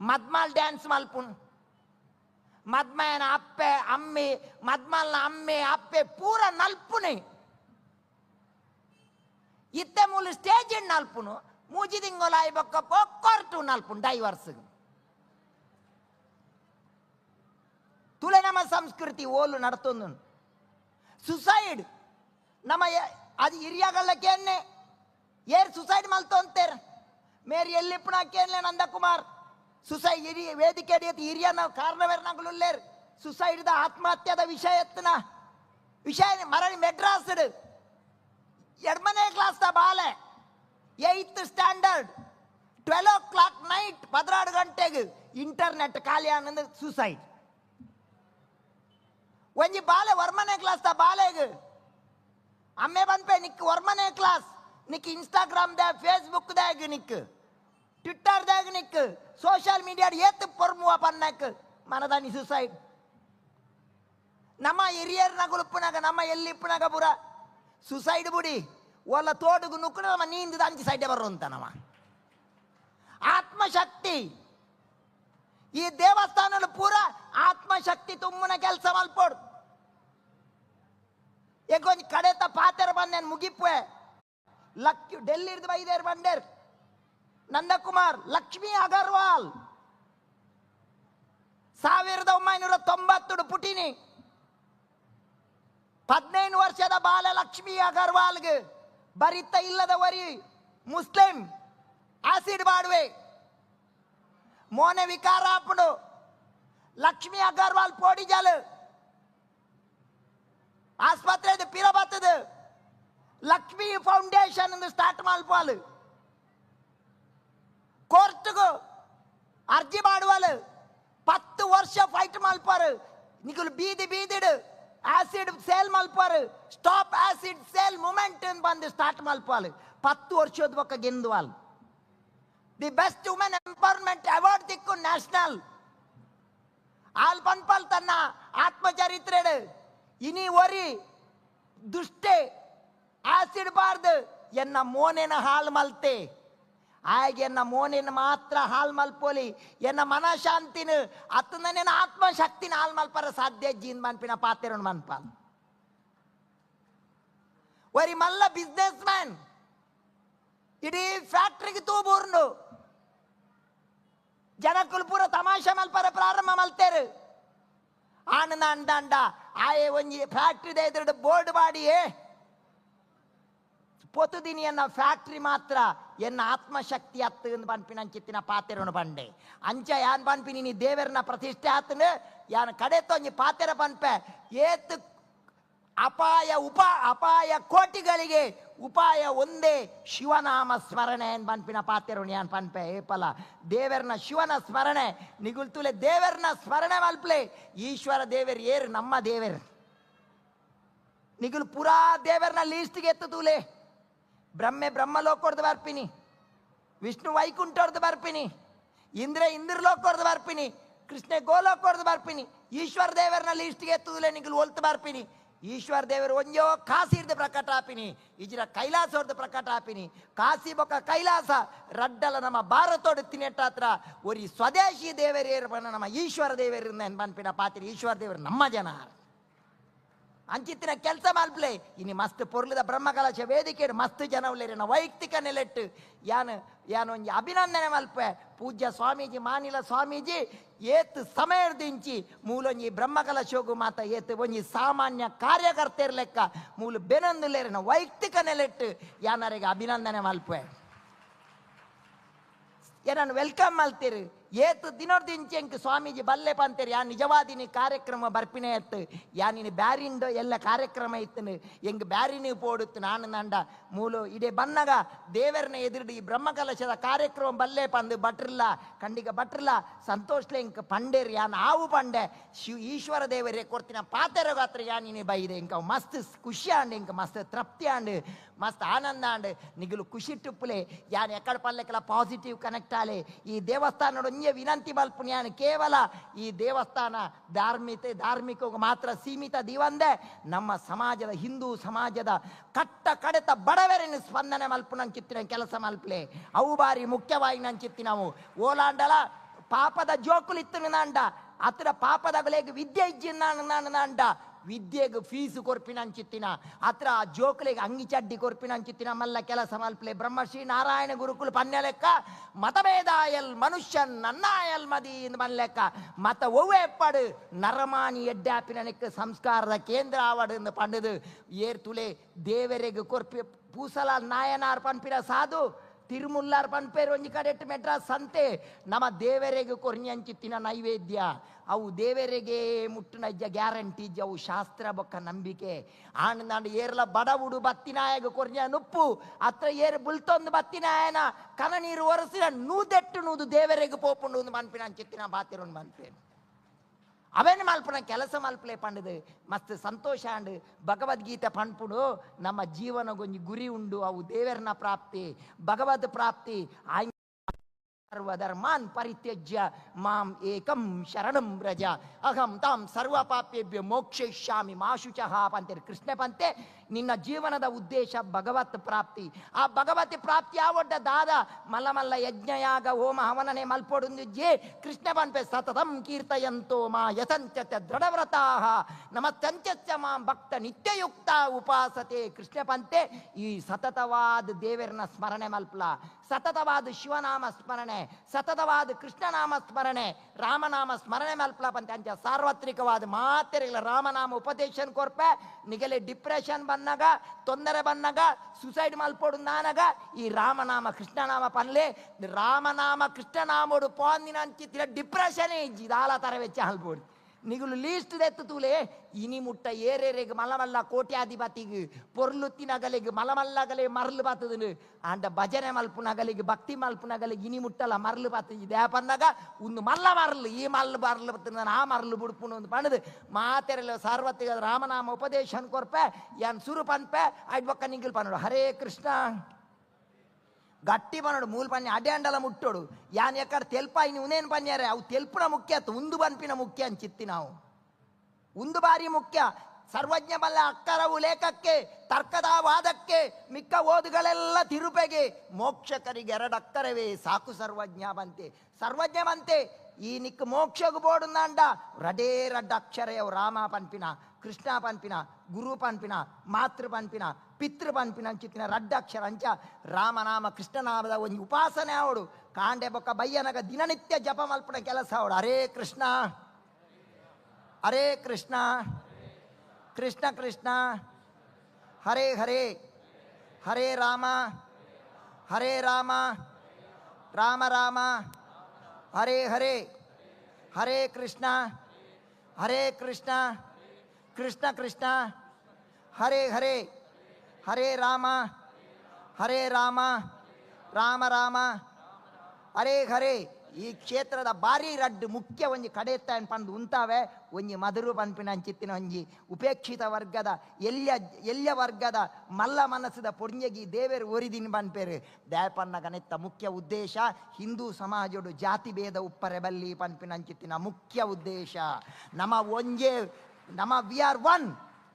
ಮದ್ಮಾಲ್ ಡ್ಯಾನ್ಸ್ ಮಲ್ಪುನ್ ಮದ್ಮಯನ ಅಪ್ಪೆ ಅಮ್ಮಿ ಮದ್ಮಲ್ನ ಅಮ್ಮೆ ಅಪ್ಪೆ ಪೂರ ನಲ್ಪುನೆ ಇತ್ತೆ ಮೂಲ ಸ್ಟೇಜ್ ನಾಲ್ಪುನು ಮೂಜಿ ತಿಂಗೊಲಾಯಿ ಬೊಕ್ಕ ಪೊಕ್ಕೊರ್ಟು ನಲ್ಪು ಡೈವರ್ಸ್ ತುಲೆ ನಮ್ಮ ಸಂಸ್ಕೃತಿ ಓಲು ನಡ್ತೊಂದು ಸುಸೈಡ್ ನಮ್ಮ ಅದು ಹಿರಿಯಗಲ್ಲಕ್ಕೇನೆ ಏರ್ ಸುಸೈಡ್ ಮಲ್ತೊಂತೇರ್. ಮೇರಿ ಎಲ್ಲಿಪ್ಪಣಕ್ಕೇನ್ಲೆ ನಂದಕುಮಾರ್. ಸುಸೈಡ್ ಹಿರಿಯ ವೇದಿಕೆ ಹಿಡಿಯತ್ ಹಿರಿಯನ ಸುಸೈಡ್ ಸುಸೈಡ್ದ ಆತ್ಮಹತ್ಯದ ವಿಷಯ ಎತ್ತನ. ವಿಷಯ ಮರಳಿ ಮೆಡ್ರಾಸ್ ಎರಡನೇ ಕ್ಲಾಸ್ ದ ಬಾಲೆ eighth standard twelve o'clock night ಪದ್ರಾಡು ಗಂಟೆಗೆ ಇಂಟರ್ನೆಟ್ ಖಾಲಿ ಅನ್ನೋದು ಸುಸೈಡ್ ಒಂಜಿ ಬಾಲೆ ವರ್ಮನೆ ಕ್ಲಾಸ್ ದ ಬಾಲೆಗ್ ಅಮ್ಮೆ ಬಂದ್ಪೆ ನಿಕ್ ವರ್ಮನೆ ಕ್ಲಾಸ್ ನಿಕ್ ಇನ್ಸ್ಟಾಗ್ರಾಮ್ ದಾಗ ಫೇಸ್ಬುಕ್ ದಾಗ ನಿಕ್ ಟ್ವಿಟ್ಟರ್ ದಾಗ ನಿಕ್ ಸೋಷಿಯಲ್ ಮೀಡಿಯಾ ಏತ್ ಪೊರ್ಮುವ ಪನ್ನಕ್ ಮನದಾನಿ ಸುಸೈಡ್ ನಮ್ಮ ಹಿರಿಯರ್ನ ಗುಳುಪ್ಪನಾಗ ನಮ್ಮ ಎಲ್ಲಿಪ್ಪನಾಗ ಬುರ ಸುಸೈಡ್ ಬುಡಿ. ಒಲ್ಲ ತೋಡುಗು ನುಕ್ಕುನ ನಮ್ಮ ನೀಂದ ಅಂಚಿ ಸೈಡೆ ಬರು ಅಂತ ನಮ್ಮ ಆತ್ಮಶಕ್ತಿ. ಈ ದೇವಸ್ಥಾನದ ಪೂರ ಆತ್ಮಶಕ್ತಿ ತುಂಬನ ಕೆಲಸ ಮಲ್ಪೋಡು. ಏಕೊಂಜ್ ಕಡೆತ ಪಾತೆರ ಬಂದೇನ್ ಮುಗಿಪುವೆ. ಲಕ್ ಡೆಲ್ಲಿರ್ದು ಬೈದೇರ್ ಬಂದೇರ್ ನಂದಕುಮಾರ್, ಲಕ್ಷ್ಮಿ ಅಗರ್ವಾಲ್. ಸಾವಿರದ ಒಂಬೈನೂರ ತೊಂಬತ್ತು ಪುಟಿನಿ. ಹದಿನೈದು ವರ್ಷದ ಬಾಲ ಲಕ್ಷ್ಮಿ ಅಗರ್ವಾಲ್ಗೆ ಬರಿತ ಇಲ್ಲದವರಿ ಮುಸ್ಲಿಂ ಆಸಿಡ್ ಬಾಡುವೆ. ಮೋನೆ ವಿಕಾರ ಲಕ್ಷ್ಮಿ ಅಗರ್ವಾಲ್ ಪೋಡಿಜಲ್ ಆಸ್ಪತ್ರೆ ಪಿರ ಬತ್ತದ ಲಕ್ಷ್ಮಿ ಫೌಂಡೇಶನ್ ಸ್ಟಾರ್ಟ್ ಮಲ್ಪಾಲು ಕೋರ್ಟ್ಗೂ ಅರ್ಜಿ ಮಾಡುವಲು ಪತ್ತು ವರ್ಷ ಫೈಟ್ ಮಲ್ಪಾರು ನಿಗುಲು ಬೀದಿ ಬೀದಿಡು. ಆಸಿಡ್ ಸೇಲ್ ಮಲ್ಪಾರು ಸ್ಟಾಪ್ ಆಸಿಡ್ ಸೇಲ್ ಮೂಮೆಂಟ್ ಬಂದು ಸ್ಟಾರ್ಟ್ ಮಲ್ಪಾಲು ಪತ್ತು ವರ್ಷದ ಬೊಕ್ಕ ಗೆಂದುವಾಲ್ the best women empowerment award ದಿಕ್ಕು ನ್ಯಾಷನಲ್ ಆಲ್ ಪನ್ಪಲ್ ತನ್ನ ಆತ್ಮಚರಿತ್ರೆಡು ಇನಿ ಒರಿ ದುಷ್ಟೆ ಆಸಿಡ್ ಬಾರ್ದು ಎನ್ನ ಮೋನೆನ ಹಾಳು ಮಲ್ತೆ ಆಗ ಎನ್ನ ಮೋನಿನ ಮಾತ್ರ ಹಾಲ್ ಮಲ್ಪೋಲಿ ಎನ್ನ ಮನಶಾಂತಿನ ಅತ್ತನ ಆತ್ಮಶಕ್ತಿನ ಹಾಲ್ ಮಲ್ಪರ ಸಾಧ್ಯ ಜೀನ್ ಮನ್ಪಿನ ಪಾತೆರಣ ಮನ್ಪಾಲ್ ಒರಿ ಮಲ್ಲ ಬಿಸ್ನೆಸ್ ಮ್ಯಾನ್ ಇಡೀ ಫ್ಯಾಕ್ಟ್ರಿಗೆ ತೂಬೂರ್ನು. ಜನಕುಲು ಪೂರ ತಮಾಷೆ ಮಲ್ಪರ ಪ್ರಾರಂಭ ಮಲ್ತೇರು. ಆನಂದ ಅಂಡ ಆಯೆ ಒಂಜಿ ಫ್ಯಾಕ್ಟ್ರಿ ಎದುರು ಬೋರ್ಡ್ ಬಾಡಿಯೇ ಪೊತುದಿನಿ ಎನ್ನ ಫ್ಯಾಕ್ಟ್ರಿ ಮಾತ್ರ ಎನ್ನ ಆತ್ಮಶಕ್ತಿ ಅತ್ತು ಎಂದು ಪನ್ಪಿನ ಚಿತ್ತಿನ ಪಾತೆರನು ಬಂಡೆ. ಅಂಚ ಯಾನ್ ಪನ್ಪಿನಿ ನೀ ದೇವರನ್ನ ಪ್ರತಿಷ್ಠೆ ಆತನು, ಯಾನ್ ಕಡೆ ತೊಂಜಿ ಪಾತೆರ ಪನ್ಪೆ ಏತ್ ಅಪಾಯ ಉಪ, ಅಪಾಯ ಕೋಟಿಗಳಿಗೆ ಉಪಾಯ ಒಂದೇ ಶಿವನಾಮ ಸ್ಮರಣೆ ಏನ್ ಪನ್ಪಿನ ಪಾತೆರನು ಯಾನ್ ಪನ್ಪೆ ಏಪಲ ದೇವರನ ಶಿವನ ಸ್ಮರಣೆ ನಿಗುಲ್ತುಲೆ ದೇವರನ ಸ್ಮರಣೆ ಮಲ್ಪ್ಲೆ, ಈಶ್ವರ ದೇವರ್ ಏರು ನಮ್ಮ ದೇವರ್. ನಿಗುಲು ಪುರಾ ದೇವರನ ಲೀಸ್ಟ್ಗೆ ಎತ್ತದೂಲೆ ಬ್ರಹ್ಮೆ ಬ್ರಹ್ಮಲೋಕರ್ದು ಬರ್ಪಿನಿ. ವಿಷ್ಣು ವೈಕುಂಠರ್ದು ಬರ್ಪಿನಿ. ಇಂದ್ರೆ ಇಂದ್ರಲೋಕರ್ದು ಬರ್ಪಿನಿ. ಕೃಷ್ಣ ಗೋಲೋಕರ್ದು ಬರ್ಪಿನಿ. ಈಶ್ವರ ದೇವರನಲ್ಲಿ ಇಷ್ಟಿಗೆ ಎತ್ತುದಲೆ ನಿಗಲು ಒಲ್ತು ಬರ್ಪಿನಿ. ಈಶ್ವರ ದೇವರು ಒಂಜೋ ಕಾಸಿ ಇರ್ದು ಪ್ರಕಟ ಆಪಿನಿ. ಇಜಿರ ಕೈಲಾಸವ್ರದ್ದು ಪ್ರಕಟ ಆಪಿನಿ. ಕಾಸಿ ಬೊಕ್ಕ ಕೈಲಾಸ, ರಡ್ಡಲ ನಮ್ಮ ಭಾರತೋಡು ತಿನ್ನೆಟ್ಟಾತ್ರ ಒರಿ ಸ್ವದೇಶಿ ದೇವರೇರು ನಮ್ಮ ಈಶ್ವರ ದೇವರಿಂದ ಪನ್ಪಿನ ಪಾತ್ರಿ. ಈಶ್ವರ ದೇವರು ನಮ್ಮ ಜನ. ಅಂಚಿತ್ತಿನ ಕೆಲಸ ಮಲ್ಪ್ಲೆ ಇನಿ ಮಸ್ತ್ ಪೊರ್ಲದ ಬ್ರಹ್ಮಕಲಾಶ ವೇದಿಕೆ ಮಸ್ತ್ ಜನ ಉಳ್ಳೇರಿನ ವೈಯಕ್ತಿಕ ನೆಲೆಟ್ಟು. ಯಾನ್ ಯಾನ್ ಒಂಜಿ ಅಭಿನಂದನೆ ಮಲ್ಪೆ. ಪೂಜ್ಯ ಸ್ವಾಮೀಜಿ, ಮಾನಿಲ ಸ್ವಾಮೀಜಿ, ಏತ್ ಸಮಯದಿಂಚಿ ಮೂಲೊಂಜಿ ಬ್ರಹ್ಮಕಲಶೋಗು ಮಾತ ಏತ್ ಒಂಜಿ ಸಾಮಾನ್ಯ ಕಾರ್ಯಕರ್ತೆರ್ ಲೆಕ್ಕ ಮೂಲು ಬೆನೊಂದುಲೇರಿನ ವೈಯಕ್ತಿಕ ನೆಲೆಟ್ಟು ಯಾನರಿಗೆ ಅಭಿನಂದನೆ ಮಲ್ಪೆ. ಏನನ್ನು ವೆಲ್ಕಮ್ ಮಲ್ತೀರಿ. ಏತ್ ದಿನೋರ್ದಿಂಚಿ ಎಂಕ್ ಸ್ವಾಮೀಜಿ ಬಲ್ಲೆ ಪಂತೀರಿ, ಯಾ ನಿಜವಾದಿನಿ ಕಾರ್ಯಕ್ರಮ ಬರ್ಪಿನ ಎತ್ತು ಯಾ ನೀನು ಬ್ಯಾರಿಂಡು ಎಲ್ಲ ಕಾರ್ಯಕ್ರಮ ಇತ್ತನು ಎಂಗ್ ಬ್ಯಾರಿನಿ ಪೋಡುತ್ತು ನಾನು ನಂಡ ಮೂಲು ಇಡೇ ಬನ್ನಗ ದೇವರನ್ನ ಎದುರಿಡಿ ಈ ಬ್ರಹ್ಮಕಲಶದ ಕಾರ್ಯಕ್ರಮ ಬಲ್ಲೆ ಪಂದು ಬಟ್ರಲ್ಲ ಕಂಡಿಗ ಬಟ್ರಲ್ಲ, ಸಂತೋಷ್ಲೆ ಇಂಕ ಪಂಡೇರಿ, ಯಾ ನಾವು ಪಂಡೆ, ಶಿವ ಈಶ್ವರ ದೇವರೇ ಕೊರ್ತಿನ ಪಾತೆರ ಗಾತ್ರ ಯಾ ನೀನು ಬೈದೆ, ಇಂಕ ಮಸ್ತ್ ಖುಷಿ ಆಂಡ್, ಇಂಕ ಮಸ್ತ್ ತೃಪ್ತಿ ಆಂಡ್, ಮಸ್ತ್ ಆನಂದ ಆಂಡ್, ನಿಗಲು ಖುಷಿ ಟುಪ್ಪುಲೆ, ಯಾನ್ ಎಕ್ಕಡ ಪಲ್ಲೆಕ್ಕೆಲ್ಲ ಪಾಸಿಟಿವ್ ಕನೆಕ್ಟ್ ಆಲೆ, ಈ ದೇವಸ್ಥಾನ ಒಂಜೆ ವಿನಂತಿ ಬಲ್ ಯಾನ್ ಕೇವಲ ಈ ದೇವಸ್ಥಾನ ಧಾರ್ಮಿಕ ಧಾರ್ಮಿಕ ಮಾತ್ರ ಸೀಮಿತ ದಿವಂದೆ ನಮ್ಮ ಸಮಾಜದ, ಹಿಂದೂ ಸಮಾಜದ ಕಟ್ಟ ಕಡೆತ ಬಡವರಿನ ಸ್ಪಂದನೆ ಮಲ್ಪುನಂಚಿತ್ತಿನ ಕೆಲಸ ಮಲ್ಪಲೆ. ಅವು ಬಾರಿ ಮುಖ್ಯವಾಗಿ ನಂಚಿತ್ತಿನವು ಓಲಾಂಡಲ ಪಾಪದ ಜೋಕುಲಿತ್ತು ನಂಡ ಅತ್ರ ಪಾಪದ ಬೆಲೆಗೆ ವಿದ್ಯೆ ಇಜ್ಜಿನ ನಾನು ವಿದ್ಯೆಗೆ ಫೀಸು ಕೊರ್ಪಿನಂಚಿತ್ತಿನ ಹತ್ರ ಜೋಕುಲಿಗೆ ಅಂಗಿ ಚಡ್ಡಿ ಕೊರ್ಪಿನಂಚಿತ್ತಿನ ಮಲ್ಲ ಕೆಲಸ ಮಲ್ಪಲೆ. ಬ್ರಹ್ಮಶ್ರೀ ನಾರಾಯಣ ಗುರುಕುಲ ಪನ್ಯ ಲೆಕ್ಕ. ಮತಭೇದಾಯಲ್ ಮನುಷ್ಯನ್ ನನ್ನಾಯಲ್ ಮದಿ ಮಲ್ಲೆಕ್ಕ ಮತ ಒವ್ವೆಪ್ಪಡು ಪಡು ನರಮಾನಿ ಎಡ್ಡಾಪಿನಕ್ಕೆ ಸಂಸ್ಕಾರದ ಕೇಂದ್ರ ಆವಡು ಪಂಡದು. ಏರ್ ತುಲೆ ದೇವರಿಗೆ ಕೊರ್ಪಿ ಪೂಸಲ ನಾಯನಾರ್ ಪನ್ಪಿನ ಸಾಧು. ತಿರುಮುಲ್ಲಾರ್ ಪನ್ಪೇರು ಒಂಜಿ ಕಡೆಟ್ ಮೆಡ್ರಾಸ್ ಸಂತೆ ನಮ್ಮ ದೇವರಿಗೆ ಕೊರ್ನಿಯಂಚಿತ್ತಿನ ನೈವೇದ್ಯ. ಅವು ದೇವರಿಗೆ ಇಜ್ಜ ಗ್ಯಾರಂಟಿ ಇಜ್ಜ, ಅವು ಶಾಸ್ತ್ರ ಬೊಕ್ಕ ನಂಬಿಕೆ. ಆಂಡ್ ನಾನು ಏರ್ಲ ಬಡವುಡು ಬತ್ತಿನಾಯಗ ಕೊರ್ನಿಯ ನುಪ್ಪು ಅತ್ರ ಏರ್ ಬುಲ್ತೊಂದು ಬತ್ತಿನಾಯನ ಕನ ನೀರು ಒರೆಸಿನ ನೂದೆಟ್ಟು ನೂದು ದೇವರಿಗೆ ಪೋಪುಂಡು ಒಂದು ಮನ್ಪಿನ ಅಂಚಿತ್ತಿನ ಬಾತಿರೊಂದು ಮನ್ಪೇನು ಅವೇನು ಮಲ್ಪನ ಕೆಲಸ ಮಲ್ಪಲೆ ಪಂಡದು ಮಸ್ತ್ ಸಂತೋಷ ಅಂಡ್ ಭಗವದ್ಗೀತೆ ಪಂಡ್ಪುಡು ನಮ್ಮ ಜೀವನಗೊಂಜಿ ಗುರಿ ಉಂಡು ಅವು ದೇವರನ ಪ್ರಾಪ್ತಿ ಭಗವದ್ ಪ್ರಾಪ್ತಿ ಆಯ್ ಸರ್ವಧರ್ಮಾನ್ ಪರಿತ್ಯಜ್ಯ ಮಾಂ ಏಕಂ ಶರಣಂ ವ್ರಜ ಅಹಂ ತಾಂ ಸರ್ವ ಪಾಪೇಭ್ಯ ಮೋಕ್ಷಯಿಷ್ಯಾಮಿ ಮಾಶುಚಃ ಪಂತೇಳಿ ಕೃಷ್ಣ ಪಂತೆ ನಿನ್ನ ಜೀವನದ ಉದ್ದೇಶ ಭಗವತ್ ಪ್ರಾಪ್ತಿ. ಆ ಭಗವತಿ ಪ್ರಾಪ್ತಿ ಆವಡ್ಡ ದಾದ ಮಲ್ಲ ಮಲ್ಲ ಹವನನೆ ಮಲ್ಪೊಡುಂದು ಜೇ ಕೃಷ್ಣ ಬಂಪೆ ಸತತಂ ಕೀರ್ತಯಂತೋ ಮಾ ಯಥಂಚ ದೃಢವ್ರತಾಹ. ನಮಸ್ತಂಚ ಮಾಂ ಭಕ್ತ ನಿತ್ಯಯುಕ್ತ ಉಪಾಸತೆ ಕೃಷ್ಣ ಪಂತೆ ಈ ಸತತವಾದ ದೇವರನ್ನ ಸ್ಮರಣೆ ಮಲ್ಪಲ. ಸತತವಾದ ಶಿವನಾಮ ಸ್ಮರಣೆ. ಸತತವಾದ ಕೃಷ್ಣನಾಮ ಸ್ಮರಣೆ. ರಾಮನಾಮ ಸ್ಮರಣೆ ಮಲ್ಪಲ ಪಂತೆ ಅಂಚ ಸಾರ್ವತ್ರಿಕವಾದ ಮಾತ್ರ ರಾಮನಾಮ ಉಪದೇಶನ್ ಕೊರ್ಪೆ. ನಿಗಲೆ ಡಿಪ್ರೆಷನ್ ಬಂದಾಗ ತೊಂದರೆ ಬಂದಾಗ ಸುಸೈಡ್ ಮಲ್ಪೋಡು ನಾನಗ ಈ ರಾಮನಾಮ ಕೃಷ್ಣನಾಮ ಪನ್ಲೆ ರಾಮನಾಮ ಕೃಷ್ಣನಾಮೋಡು ಪೋಂದಿನ ಅಂಚಿತ್ತಿನ ಡಿಪ್ರೆಷನೇ ಇಜ್ಜಿ ದಾಲ ತರ ವೆಚ್ಚ ಹಲ್ಬೋಡು ನಿಗುಲು ಲೀಸ್ಟ್ ದೆತ್ತು ತೂಲೆ, ಇನಿ ಮುಟ್ಟ ಏರೇರೆಗ್ ಮಲಮಲ್ಲ ಕೋಟ್ಯಾಧಿಪತಿಗ್ ಪೊರ್ಲುತ್ತಿನಗಲಿಗ್ ಮಲಮಲ್ಲಗಲೆ ಮರಲು ಬಾತದನು. ಅಂಡ ಭಜನೆ ಮಲ್ಪುನಗಲಿಗ್ ಭಕ್ತಿ ಮಲ್ಪುನಗಲಿಗ್ ಇನಿ ಮುಟ್ಟಲ್ಲ ಮರಲು ಬಾತ ಇದೇ ಪಂದಾಗ ಒಂದು ಮಲ್ಲ ಮರಲು, ಈ ಮಲ್ಲು ಮರಲು ಬರ್ತದ ಆ ಮರಲು ಬುಡ್ಪುನು ಒಂದು ಪಣದು ಮಾತೆರಲ್ಲ ಸಾರ್ವತ್ರಿಕ ರಾಮನಾಮ ಉಪದೇಶ ಕೊರ್ಪೆ ಯಾನ್ ಸುರು ಪನ್ಪೆ ಆಯ್ತು ಬೊಕ್ಕ ನಿಂಗಿಲ್ ಪನ್ನೋಡು ಹರೇ ಕೃಷ್ಣ. ಗಟ್ಟಿ ಪನ್ನೋಡು ಮೂಲ ಪನ್ಯ ಅಡ್ಡೆ ಅಂಡಲ ಮುಟ್ಟೋಡು ಯಾನ್ ಎಕ್ಕಡ ತೆಲ್ಪ ಇನ್ನು ಉನೇನ್ ಪನ್ಯಾರೆ ಅವು ತೆಲ್ಪುನ ಮುಖ್ಯ ಆತು ಉಂದು ಬನ್ಪಿನ ಮುಖ್ಯ ಅಂಚಿತ್ತಿ ನಾವು ಒಂದು ಬಾರಿ ಮುಖ್ಯ ಸರ್ವಜ್ಞ ಬಲ್ಲ ಅಕ್ಕರವು ಲೇಖಕ್ಕೆ ತರ್ಕದ ವಾದಕ್ಕೆ ಮಿಕ್ಕ ಓದುಗಳೆಲ್ಲ ತಿರುಪೆಗೆ ಮೋಕ್ಷಕರಿಗೆ ಎರಡು ಅಕ್ಕರವೇ ಸಾಕು ಸರ್ವಜ್ಞ ಬಂತೆ ಸರ್ವಜ್ಞ ಬಂತೆ ಈ ನಿಕ್ ಮೋಕ್ಷಗು ಬೋಡುಂದಾಂಡ ರಡೇ ರಡ್ಡ ಅಕ್ಷರಯವು ರಾಮ ಪನ್ಪಿನ ಕೃಷ್ಣ ಪನ್ಪಿನ ಗುರು ಪನ್ಪಿನ ಮಾತೃ ಪನ್ಪಿನ ಪಿತೃ ಪನ್ಪಿನ ಅಂಚಿತ್ತಿನ ರಡ್ಡ ಅಕ್ಷರ ಅಂಚ ರಾಮನಾಮ ಕೃಷ್ಣನಾಮದ ಒಂದು ಉಪಾಸನೆ ಅವಡು ಕಾಂಡೆ ಬೊಕ್ಕ ಬಯ್ಯನಗ ದಿನನಿತ್ಯ ಜಪ ಮಲ್ಪನ ಕೆಲಸ ಅವಡು ಅರೇ ಕೃಷ್ಣ. ಅರೇ ಕೃಷ್ಣ. ಕೃಷ್ಣ ಕೃಷ್ಣ. ಹರೇ ಹರೇ. ಹರೇ ರಾಮ. ಹರೇ ರಾಮ. ರಾಮ ರಾಮ. ಹರೇ ಹರೇ. ಹರೇ ಕೃಷ್ಣ. ಹರೇ ಕೃಷ್ಣ. ಕೃಷ್ಣ ಕೃಷ್ಣ, ಹರೇ ಹರೇ ಹರೇ ರಾಮ ಹರೇ ರಾಮ ರಾಮ ರಾಮ, ಹರೇ ಹರೇ. ಈ ಕ್ಷೇತ್ರದ ಬಾರಿ ರಡ್ಡು ಮುಖ್ಯ ಒಂಜಿ ಕಡೆ ಪಂದ್ ಉಂತಾವೆ, ಒಂಜಿ ಮಧುರು ಪನ್ಪಿನ ಅಂಚಿತ್ತಿನ ಒಂಜಿ ಉಪೇಕ್ಷಿತ ವರ್ಗದ, ಎಲ್ಯ ಎಲ್ಯ ವರ್ಗದ ಮಲ್ಲ ಮನಸ್ಸದ ಪುಣ್ಯಗಿ ದೇವರು ಒರಿದಿನ ಪನ್ಪೇರು. ದಯಪನ್ನ ಗನೆತ್ತ ಮುಖ್ಯ ಉದ್ದೇಶ, ಹಿಂದೂ ಸಮಾಜಡು ಜಾತಿ ಭೇದ ಉಪ್ಪರೆ ಬಲ್ಲಿ ಪನ್ಪಿನ ಅಂಚಿತ್ತಿನ ಮುಖ್ಯ ಉದ್ದೇಶ. ನಮ ಒಂಜೇ ನಮ we are one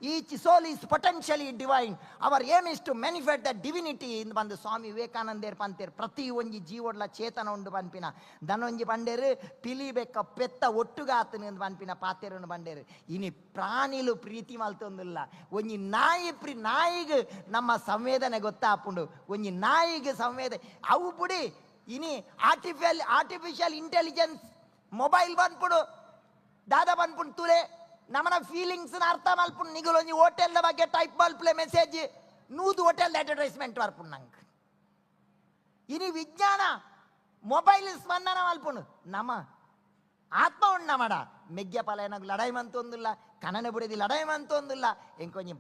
each soul is potentially divine our aim is to manifest the divinity ಇಂದು ಬಂದು ಸ್ವಾಮಿ ವಿವೇಕಾನಂದೇರ್ ಪಂತೇರ್ ಪ್ರತಿ ಒಂಜಿ ಜೀವಡ್ಲ ಚೇತನ ಉಂಡು ಪನ್ಪಿನ ದನೊಂಜಿ ಬಂಡೇರು ಪಿಲಿಬೇಕ ಪೆತ್ತ ಒಟ್ಟುಗಾತನ ಪನ್ಪಿನ ಪಾತೇರನ್ನು ಬಂಡೇರು ಇನಿ ಪ್ರಾಣಿಲು ಪ್ರೀತಿ ಮಲ್ತೊಂದಿಲ್ಲ ಒಂಜಿ ನಾಯಿ ಪ್ರಿ ನಾಯಿಗೆ ನಮ್ಮ ಸಂವೇದನೆ ಗೊತ್ತಾಪುಂಡು ಒಂಜಿ ನಾಯಿಗೆ ಸಂವೇದನೆ ಅವು ಬುಡಿ ಇನಿ ಆರ್ಟಿಫಿಷಿಯಲ್ ಆರ್ಟಿಫಿಷಿಯಲ್ ಇಂಟೆಲಿಜೆನ್ಸ್ ಮೊಬೈಲ್ ಬಂದ್ಬಿಡು ದಾದ ಬಂದ್ಪುಂಡು ತುಲೆ ನಮ್ಮನ ಫೀಲಿಂಗ್ಸ್ ಅರ್ಥ ಮಲ್ಪುಂಡು ನಿಗುಲು ಒಂಜಿ ಹೋಟೆಲ್ದ ಬಗ್ಗೆ ಟೈಪ್ ಮಲ್ಪಲೆ ಮೆಸೇಜ್ ನೂದು ಹೋಟೆಲ್ ಅಡ್ವರ್ಟೈಸ್ಮೆಂಟ್ ಬರ್ಪುಂಡು ನಂಗೆ ಇನಿ ವಿಜ್ಞಾನ ಮೊಬೈಲ್ ಸ್ಪಂದನ ಮಲ್ಪುಂಡು ನಮ ಆತ್ಮ ಉಂಡು ನಮಡ ಮೆಗ್ಗ್ಯ ಪಲಾಯನಗ್ ಲಡಾಯಿ ಮಂತೊಂದಿಲ್ಲ ಕನನ ಬುಡಿದಿ ಲಡಾಯಿ ಮಂತೊಂದಿಲ್ಲ ಎಂಕೊಂಜಿ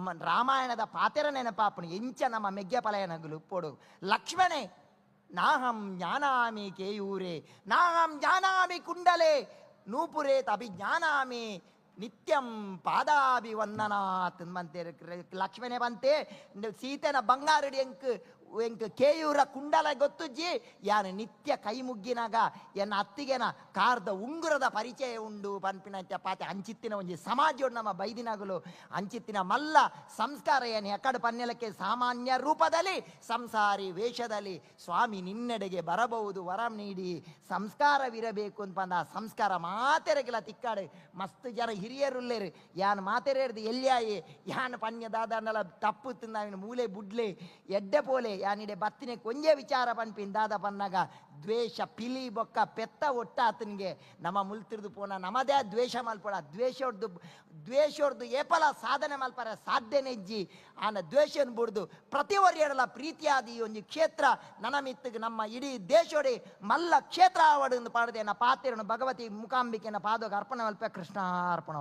ಮ್- ರಾಮಾಯಣದ ಪಾತೆರ ನೆನಪಾಪುಣು ಎಂಚ ನಮ್ಮ ಮೆಗ್ಗ್ಯ ಪಲಾಯನಗುಲು ಪೋಡು ಲಕ್ಷ್ಮಣೆ ನಾಹಂ ಜ್ಞಾನಾಮಿ ಕೇಯೂರೆ ನಾಹಂ ಜ್ಞಾನಾಮಿ ಕುಂಡಲೆ ನೂಪುರೆ ಅಭಿಜ್ಞಾನಾಮಿ ನಿತ್ಯಂ ಪಾದಾಭಿವಂದನಾತ್ ಬಂತೆ ಲಕ್ಷ್ಮಣೆ ಬಂತೆ ಸೀತೆನ ಬಂಗಾರಡಿ ಅಂಕ್ ಎಂಕ್ ಕೇಯೂರ ಕುಂಡಲ ಗೊತ್ತುಜ್ಜಿ? ಯಾನ ನಿತ್ಯ ಕೈ ಮುಗ್ಗಿನಾಗ ಎನ್ನ ಅತ್ತಿಗೆನ ಕಾರ್ದ ಉಂಗುರದ ಪರಿಚಯ ಉಂಡು ಪನ್ಪಿನ ಪಾತೆ ಅಂಚಿತ್ತಿನ ಒಂಜಿ ಸಮಾಜ ನಮ್ಮ ಬೈದಿನಾಗಲು. ಅಂಚಿತ್ತಿನ ಮಲ್ಲ ಸಂಸ್ಕಾರ ಏನು ಎಕಡೆ ಪನ್ನೆಲಕ್ಕೆ ಸಾಮಾನ್ಯ ರೂಪದಲ್ಲಿ, ಸಂಸಾರಿ ವೇಷದಲ್ಲಿ ಸ್ವಾಮಿ ನಿನ್ನೆಡೆಗೆ ಬರಬಹುದು, ವರ ನೀಡಿ ಸಂಸ್ಕಾರವಿರಬೇಕು ಅಂತ ಬಂದ ಸಂಸ್ಕಾರ ಮಾತೆರಗಿಲ್ಲ ತಿಕ್ಕಾಡು. ಮಸ್ತ್ ಜನ ಹಿರಿಯರುಲ್ಲೇರು, ಯಾನ್ ಮಾತೆರೆರ್ದು ಎಲ್ಲಿಯಾಯಿ? ಯಾನ್ ಪನ್ಯದಾದ ತಪ್ಪು ತಿಂದ ಮೂಲೆ ಬುಡ್ಲೆ, ಎಡ್ಡೆ ಪೋಲೆ ಯಾನಿಡೆ ಬತ್ತಿನ ಕೊಂಜೆ ವಿಚಾರ ಪನ್ಪಿನ್ ದಾದ ಪನ್ನಗ ದ್ವೇಷ ಪಿಲಿ ಬೊಕ್ಕ ಪೆತ್ತ ಒಟ್ಟ ಆತನಿಗೆ ನಮ್ಮ ಮುಲ್ತಿರ್ದು ಪೋನ. ನಮ್ಮದೇ ದ್ವೇಷ ಮಲ್ಪಡ ದ್ವೇಷವ್ರದ್ದು ದ್ವೇಷರ್ದು ಏಪಲ ಸಾಧನೆ ಮಲ್ಪರ. ಸಾಧ್ಯ ನೆಜ್ಜಿ ಆನ ದ್ವೇಷನ್ ಬುಡ್ದು ಪ್ರತಿ ಪ್ರೀತಿಯಾದ ಪ್ರೀತಿಯಾದಿ ಒಂದು ಕ್ಷೇತ್ರ ನನ್ನ ನಮ್ಮ ಇಡೀ ದೇಶೋಡಿ ಮಲ್ಲ ಕ್ಷೇತ್ರ ಆವಡನ್ನು ಪಾಡದೆ. ಪಾತಿರನು ಭಗವತಿ ಮುಖಾಂಬಿಕೆನ ಪಾದೋಗ ಅರ್ಪಣೆ ಮಲ್ಪ. ಕೃಷ್ಣ ಅರ್ಪಣ